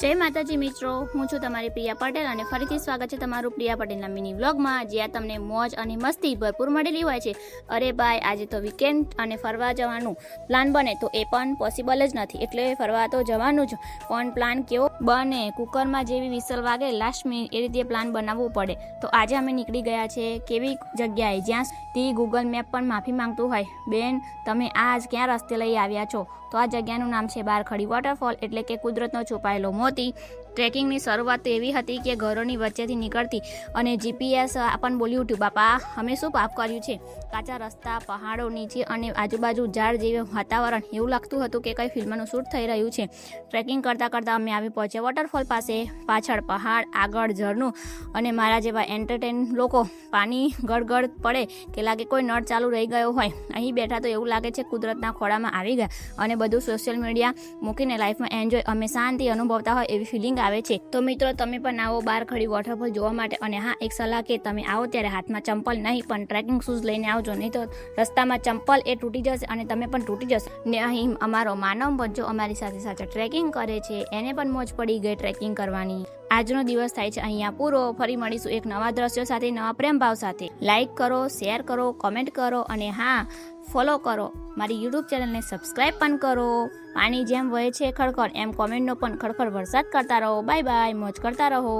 જય માતાજી મિત્રો, હું છું તમારી પ્રિયા પટેલ અને ફરીથી સ્વાગત છે તમારું પ્રિયા પટેલના મિની વ્લોગમાં જ્યાં તમને મોજ અને મસ્તી ભરપૂર મળેલી હોય છે. અરે ભાઈ, આજે તો વીકેન્ડ અને ફરવા જવાનું પ્લાન બને તો એ પણ પોસિબલ જ નથી. એટલે ફરવા તો જવાનું જ, પણ પ્લાન કેવો બને? કુકરમાં જેવી વિસલ વાગે લાસ્ટ મિનિટ એ રીતે પ્લાન બનાવવો પડે. તો આજે અમે નીકળી ગયા છે કેવી જગ્યાએ? જ્યાં તે ગૂગલ મેપ પણ માફી માંગતું હોય. બેન, તમે આજ ક્યાં રસ્તે લઈ આવ્યા છો? તો આ જગ્યાનું નામ છે બારખડી વોટરફોલ એટલે કે કુદરતનો છુપાયેલો મોતી ટ્રેકિંગની શરૂઆત તો એવી હતી કે ઘરોની વચ્ચેથી નીકળતી અને જીપીએસ આપણને બોલ્યું હતું, બાપા, અમે શું પાપ કર્યું છે? કાચા રસ્તા, પહાડો નીચે અને આજુબાજુ ઝાડ જેવું વાતાવરણ. એવું લાગતું હતું કે કઈ ફિલ્મનું શૂટ થઈ રહ્યું છે. ટ્રેકિંગ કરતાં કરતાં અમે આવી પહોંચ્યા વોટરફોલ પાસે. પાછળ પહાડ, આગળ ઝરણું અને મારા જેવા એન્ટરટેન લોકો. પાણી ગળગળ પડે કે લાગે કોઈ નળ ચાલુ રહી ગયો હોય. અહીં બેઠા તો એવું લાગે છે કુદરતના ખોળામાં આવી ગયા અને બધું સોશિયલ મીડિયા મૂકીને લાઈફમાં એન્જોય અમે શાંતિ અનુભવતા હોય એવી ફિલિંગ આવે છે. તો મિત્રો, તમે પણ આવો બાર ખડી વોટરફોલ જોવા માટે. અને હા, એક સલાહ કે તમે આવો ત્યારે હાથમાં ચંપલ નહીં, પણ ટ્રેકિંગ શૂઝ લઈને આવજો. નહીં તો રસ્તામાં ચંપલ એ તૂટી જશે અને તમે પણ તૂટી જશો. ને અહીં અમારો માનવ બંચો અમારી સાથે સાથે ટ્રેકિંગ કરે છે. એને પણ મોજ પડી ગઈ ટ્રેકિંગ કરવાની. આજનો દિવસ થાય છે. અહીંયા પૂરો ફરી મળીશું એક નવા દ્રશ્યો સાથે, નવા પ્રેમ ભાવ સાથે. લાઈક કરો શેર કરો કોમેન્ટ કરો અને હા ફોલો કરો. મારી યુટ્યુબ ચેનલને સબસ્ક્રાઈબ પણ કરો. પાણી જેમ વહે છે ખડખડ, એમ કોમેન્ટનો પણ ખડખડ વરસાદ કરતા રહો. બાય બાય મોજ કરતા રહો.